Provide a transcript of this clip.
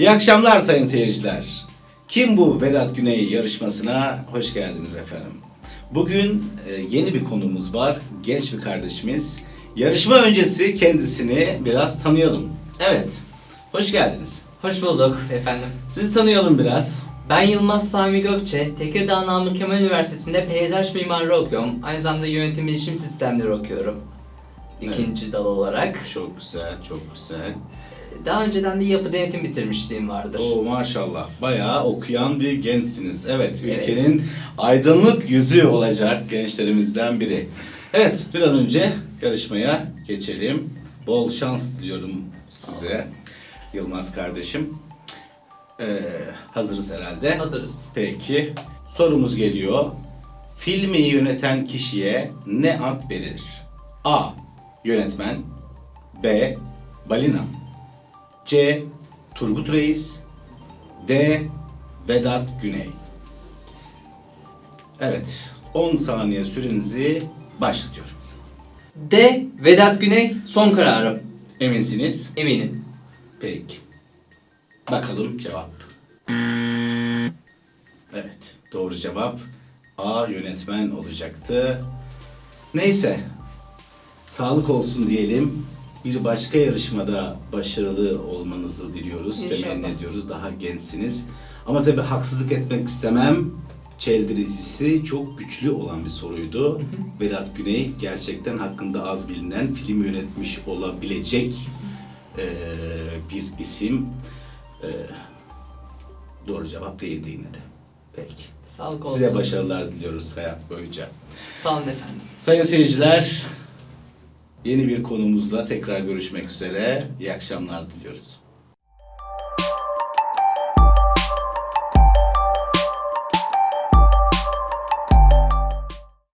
İyi akşamlar sayın seyirciler. Kim bu Vedat Güney yarışmasına hoş geldiniz efendim. Bugün e, yeni bir konumuz var. Genç bir kardeşimiz. Yarışma öncesi kendisini biraz tanıyalım. Evet. Hoş geldiniz. Hoş bulduk efendim. Sizi tanıyalım biraz. Ben Yılmaz Sami Gökçe, Tekirdağ Namık Kemal Üniversitesi'nde peyzaj mimarlığı okuyorum. Aynı zamanda yönetim bilişim sistemleri okuyorum. İkinci dal olarak. Çok güzel, çok güzel. Daha önceden de yapı denetim bitirmişliğim vardır. Oo maşallah. Bayağı okuyan bir gençsiniz. Evet, Evet. ülkenin aydınlık yüzü olacak gençlerimizden biri. Evet, bir an önce yarışmaya geçelim. Bol şans diliyorum size. Yılmaz kardeşim. Ee, hazırız herhalde. Hazırız. Peki, sorumuz geliyor. Filmi yöneten kişiye ne ad verilir? A. Yönetmen B. Balina C. Turgut Reis D. Vedat Güney Evet, 10 saniye sürenizi başlatıyorum. D. Vedat Güney son kararım. Eminsiniz? Eminim. Peki. Bakalım cevap. Evet, doğru cevap A yönetmen olacaktı. Neyse, sağlık olsun diyelim. Bir başka yarışmada başarılı olmanızı diliyoruz, İnşallah. temenni ediyoruz. Daha gençsiniz. Ama tabii haksızlık etmek istemem. Çeldiricisi çok güçlü olan bir soruydu. Vedat Güney gerçekten hakkında az bilinen film yönetmiş olabilecek eee, bir isim. Eee, doğru cevap değildi yine de. Peki. Sağlık olsun. Size başarılar diliyoruz hayat boyunca. Sağ olun efendim. Sayın seyirciler, yeni bir konumuzla tekrar görüşmek üzere. İyi akşamlar diliyoruz.